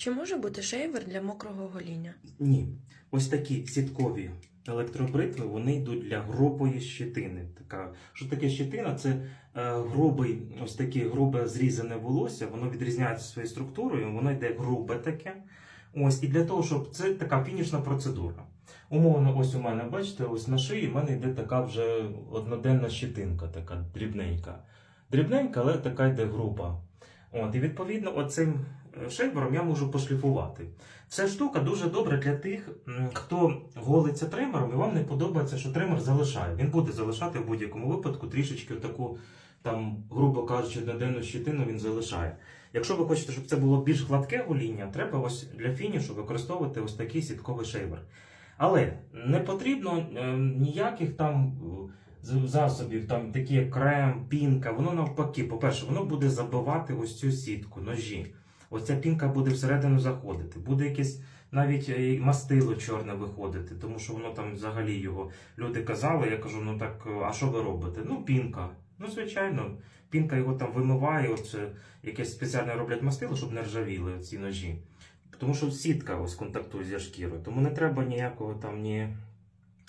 Чи може бути шейвер для мокрого гоління? Ні. Ось такі сіткові електробритви, вони йдуть для грубої щетини. Така, що таке щетина? Це е, грубий, ось таке грубе зрізане волосся, воно відрізняється своєю структурою, воно йде грубе таке. Ось, і для того, щоб це така фінішна процедура. Умовно, ось у мене, бачите, ось на шиї в мене йде така вже одноденна щетинка, така дрібненька. Дрібненька, але така йде груба. От, і відповідно, оцим е, шейвером я можу пошліфувати. Ця штука дуже добра для тих, хто голиться тримером, і вам не подобається, що тример залишає. Він буде залишати в будь-якому випадку трішечки таку, там, грубо кажучи, одноденну щетину він залишає. Якщо ви хочете, щоб це було більш гладке гоління, треба ось для фінішу використовувати ось такий сітковий шейвер. Але не потрібно е, ніяких там е, засобів, там такі як крем, пінка. Воно навпаки, по-перше, воно буде забивати ось цю сітку, ножі. Ось ця пінка буде всередину заходити. Буде якесь навіть е, мастило чорне виходити, тому що воно там взагалі його люди казали. Я кажу, ну так, е, а що ви робите? Ну, пінка. Ну, звичайно, пінка його там вимиває, оце якесь спеціальне роблять мастило, щоб не ржавіли ці ножі. Тому що сітка ось контактує зі шкірою, тому не треба ніякого там ні,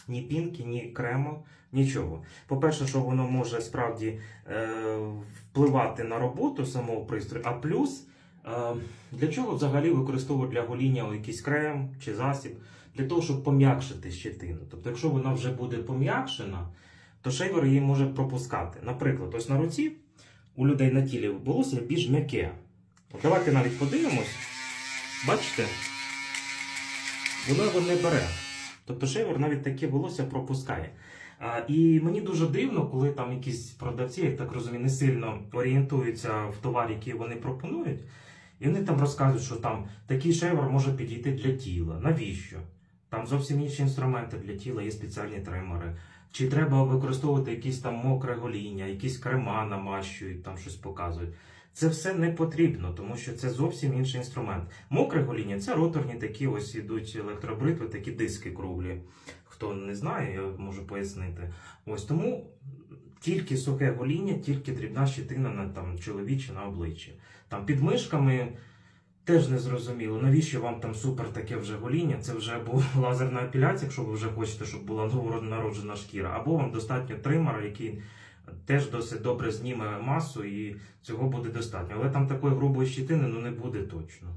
ні пінки, ні крему, нічого. По-перше, що воно може справді е, впливати на роботу самого пристрою, а плюс. Для чого взагалі використовують для гоління якийсь крем чи засіб? Для того, щоб пом'якшити щетину. Тобто, якщо вона вже буде пом'якшена, то шейвер її може пропускати. Наприклад, ось на руці у людей на тілі волосся більш м'яке. Давайте навіть подивимось. Бачите? Воно його не бере. Тобто шейвер навіть таке волосся пропускає. І мені дуже дивно, коли там якісь продавці, я так розумію, не сильно орієнтуються в товарі, який вони пропонують. І вони там розказують, що там такий шейвер може підійти для тіла. Навіщо? Там зовсім інші інструменти для тіла, є спеціальні тримери. Чи треба використовувати якісь там мокре гоління, якісь крема намащують, там щось показують. Це все не потрібно, тому що це зовсім інший інструмент. Мокре гоління це роторні такі ось ідуть електробритви, такі диски круглі. Хто не знає, я можу пояснити. Ось тому тільки сухе гоління, тільки дрібна щетина на там чоловічі на обличчі. Там під мишками теж не зрозуміло, навіщо вам там супер таке вже гоління? Це вже або лазерна апіляція, якщо ви вже хочете, щоб була новонароджена шкіра, або вам достатньо тримера, який теж досить добре зніме масу, і цього буде достатньо. Але там такої грубої щитини ну, не буде точно.